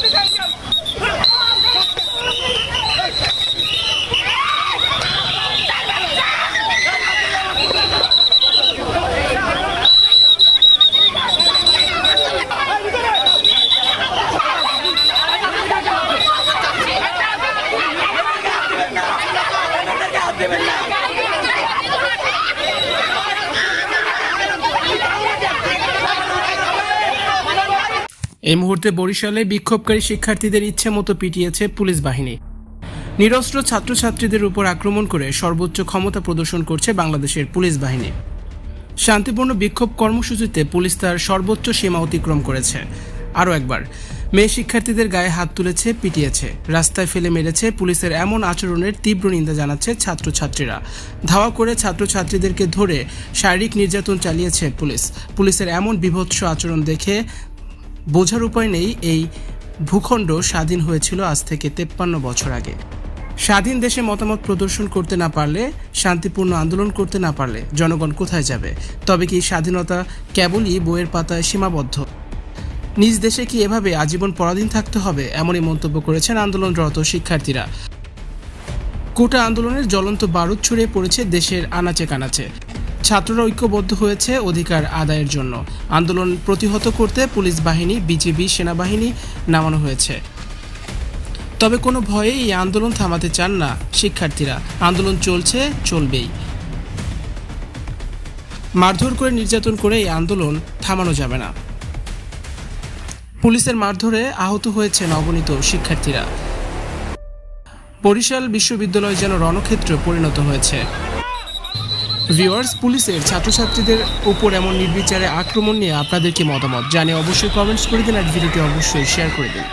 世界じゃん এই মুহূর্তে বরিশালে বিক্ষোভকারী শিক্ষার্থীদের ইচ্ছে মতো পিটিয়েছে পুলিশ বাহিনী। নিরস্ত্র ছাত্রছাত্রীদের উপর আক্রমণ করে সর্বোচ্চ ক্ষমতা প্রদর্শন করছে বাংলাদেশের পুলিশ বাহিনী। শান্তিপূর্ণ বিক্ষোভ কর্মসূচিতে পুলিশ তার সর্বোচ্চ সীমা অতিক্রম করেছে। আরও একবার, মেয়ে শিক্ষার্থীদের গায়ে হাত তুলেছে, পিটিয়েছে। রাস্তায় ফেলে মেরেছে পুলিশের এমন আচরণের তীব্র নিন্দা জানাচ্ছে ছাত্রছাত্রীরা। ধাওয়া করে ছাত্রছাত্রীদেরকে ধরে শারীরিক নির্যাতন চালিয়েছে পুলিশ। পুলিশের এমন বিভৎস আচরণ দেখে বোঝার উপায় নেই, এই ভূখণ্ড স্বাধীন হয়েছিল আজ থেকে তেপ্পান্ন বছর আগে। স্বাধীন দেশে মতামত প্রদর্শন করতে না পারলে, শান্তিপূর্ণ আন্দোলন করতে না পারলে জনগণ কোথায় যাবে? তবে কি স্বাধীনতা কেবলই বইয়ের পাতায় সীমাবদ্ধ? নিজ দেশে কি এভাবে আজীবন পরাধীন থাকতে হবে, এমনই মন্তব্য করেছেন আন্দোলনরত শিক্ষার্থীরা। কোটা আন্দোলনের জ্বলন্ত বারুদ ছড়িয়ে পড়েছে দেশের আনাচে কানাচে। ছাত্ররা ঐক্যবদ্ধ হয়েছে অধিকার আদায়ের জন্য। আন্দোলন প্রতিহত করতে পুলিশ বাহিনী, বিজিবি সেনাবাহিনী নামানো হয়েছে। তবে কোনো ভয়ে এই আন্দোলন থামাতে চান না শিক্ষার্থীরা। আন্দোলন চলছে, চলবেই। মারধর করে নির্যাতন করে এই আন্দোলন থামানো যাবে না। পুলিশের মারধরে আহত হয়েছে নবনীত শিক্ষার্থীরা। বরিশাল বিশ্ববিদ্যালয় যেন রণক্ষেত্রে পরিণত হয়েছে। ভিউয়ার্স, পুলিশের ছাত্রছাত্রীদের উপর এমন নির্বিচারে আক্রমণ নিয়ে আপনাদের কি মতামত জানিয়ে অবশ্যই কমেন্টস করে দিন আর ভিডিওটি অবশ্যই শেয়ার করে দিন।